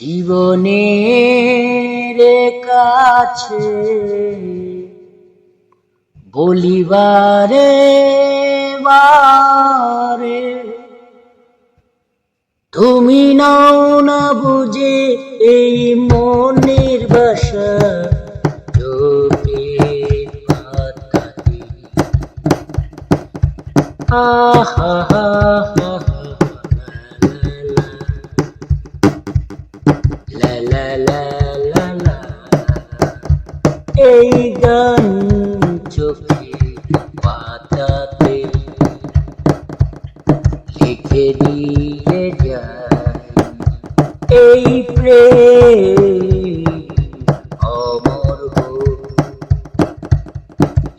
জীবনের কাছে বলিবারে বারে তুমি নাও না বুঝে এই মনের বাসা। আহা হা হা পাতাতে লিখে দিয়ে যায়। এই প্রেম অমর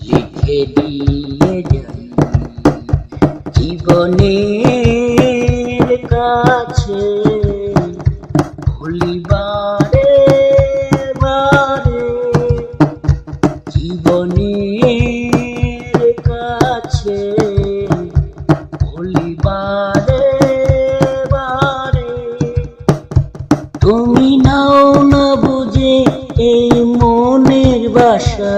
লিখে দিয়ে যাই জীবনের কাছে ভুলিবারে কাছে বলি বারে তুমি নাও না বুঝে এই মনের বাসা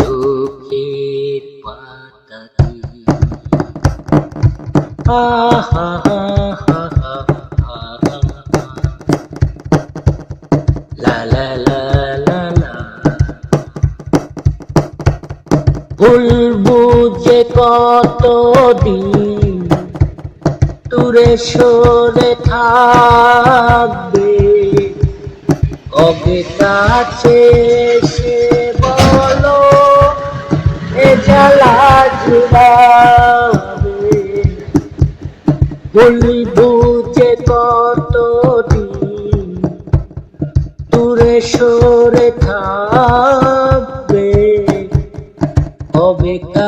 চোখের পাতা আহা হা ভুলবো যে কতদিন দূরে সরে থাকবে। কবে কাছে সে বলো এ জ্বালা জুড়াবে বলব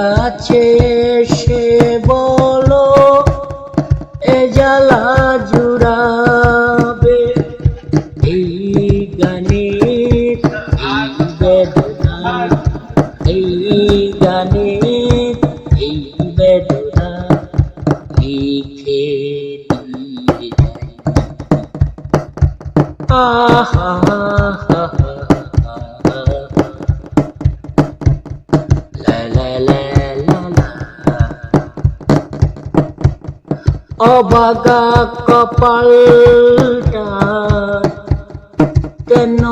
কাছে সে বলো এ জ্বালা জুড়াবে। এই গানে এই গানে এই বেদনা লিখে আহা। অবাগা কপালটা কেন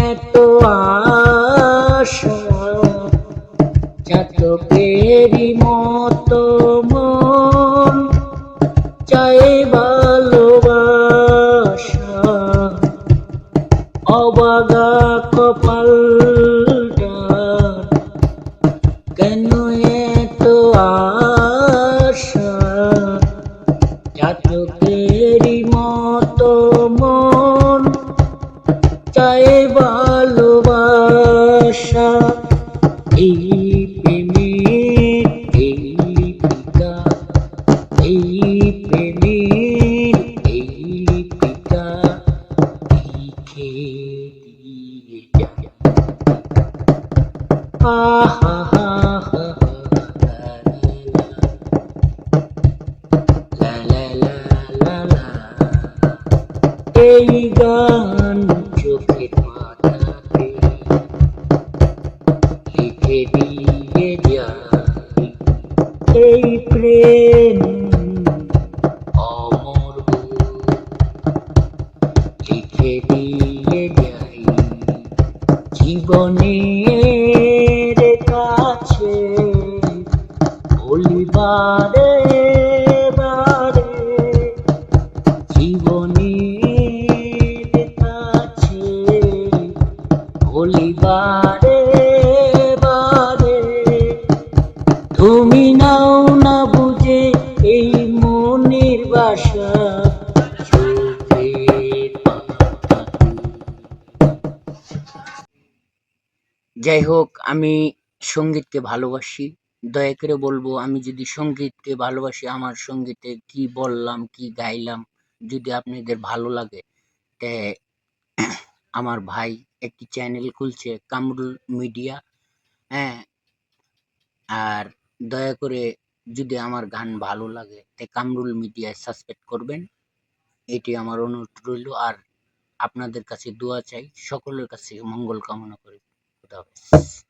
এত আশা? চাতকেরই মতো মন চাই ভালোবাসা। অবাগা কপালটা চাতকেরই মতো মন চাই ভালোবাসা। এই প্রেমের এই পিতা, এই প্রেমের এই পিতা, লিখে দিয়ে আহা গান চোখের মাথাতে লিখে দিয়ে যাই। এই প্রেম অমর লিখে দিয়ে যাই। জীবনের কাছে বলিবারে বলিবারে বারে, তুমি নাও না বুঝে এই মনের বাসা। যাই হোক, আমি সঙ্গীতকে ভালোবাসি। দয়া করে বলব, আমি যদি সঙ্গীতকে ভালোবাসি, আমার সঙ্গীতে কি বললাম, কি গাইলাম, যদি আপনাদের ভালো লাগে, তে আমার ভাই একটি চ্যানেল খুলছে, কামরুল মিডিয়া হ্যাঁ? আর দয়া করে যদি আমার গান ভালো লাগে, তে কামরুল মিডিয়ায় সাবস্ক্রাইব করবেন। এটি আমার অনুরোধ রইল, আর আপনাদের কাছে দোয়া চাই, সকলের কাছে মঙ্গল কামনা করি। খুদা হাফেজ।